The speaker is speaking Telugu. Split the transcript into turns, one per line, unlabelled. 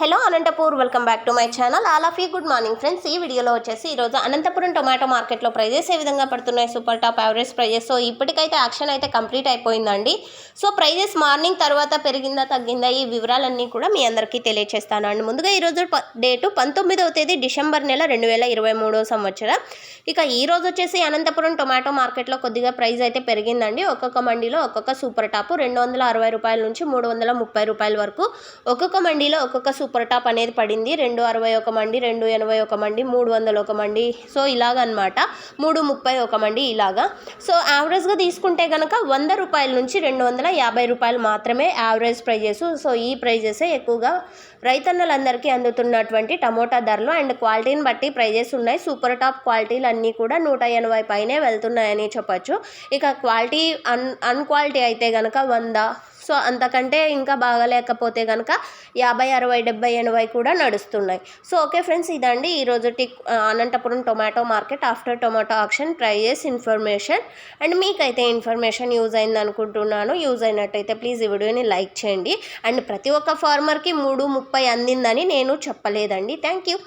Hello Anantapur welcome back to my channel. All of you good morning friends. ఈ వీడియోలో వచ్చేసి ఈరోజు అనంతపురం టొమాటో మార్కెట్లో ప్రైజెస్ ఏ విధంగా పడుతున్నాయి? Super top average prices. So ఇప్పటికైతే యాక్షన్ అయితే కంప్లీట్ అయిపోయిందండి. సో ప్రైజెస్ మార్నింగ్ తర్వాత పెరిగిందా తగ్గిందా ఈ వివరాలన్నీ కూడా మీ అందరికీ తెలియచేస్తాను. అండి ముందుగా ఈరోజు డేటు పంతొమ్మిదవ తేదీ డిసెంబర్ నెల రెండు వేల ఇరవై మూడో సంవత్సరం. ఇక ఈ రోజు వచ్చేసి అనంతపురం టొమాటో మార్కెట్లో కొద్దిగా ప్రైస్ అయితే పెరిగిందండి. ఒక్కొక్క మండీలో ఒక్కొక్క సూపర్ టాప్ రెండు వందల అరవై రూపాయల నుంచి మూడు వందల ముప్పై రూపాయల వరకు ఒక్కొక్క మండీలో ఒక్కొక్క సూపర్ టాప్ అనేది పడింది. రెండు అరవై ఒక మండి రెండు ఎనభై ఒక మండి మూడు వందల ఒక మండి సో ఇలాగనమాట. మూడు ముప్పై ఒక మండి ఇలాగా. సో యావరేజ్గా తీసుకుంటే కనుక వంద రూపాయల నుంచి రెండు వందల యాభై రూపాయలు మాత్రమే యావరేజ్ ప్రైజెస్. సో ఈ ప్రైజెసే ఎక్కువగా రైతన్నలందరికీ అందుతున్నటువంటి టమోటా ధరలు. అండ్ క్వాలిటీని బట్టి ప్రైజెస్ ఉన్నాయి. సూపర్ టాప్ క్వాలిటీలు అన్నీ కూడా నూట ఎనభై పైనే వెళ్తున్నాయని చెప్పచ్చు. ఇక క్వాలిటీ అన్ అన్క్వాలిటీ అయితే కనుక వంద సో అంతకంటే ఇంకా బాగాలేకపోతే కనుక యాభై అరవై డెబ్బై ఎనభై కూడా నడుస్తున్నాయి. సో ఓకే ఫ్రెండ్స్ ఇదండి ఈరోజు tick Anantapuram tomato market after tomato auction prices information. And మీకైతే ఇన్ఫర్మేషన్ యూజ్ అయింది అనుకుంటున్నాను యూజ్ అయినట్టయితే ప్లీజ్ ఈ వీడియోని లైక్ చేయండి. అండ్ ప్రతి ఒక్క ఫార్మర్కి మూడు ముప్పై అందిందని నేను చెప్పలేదండి. Thank you.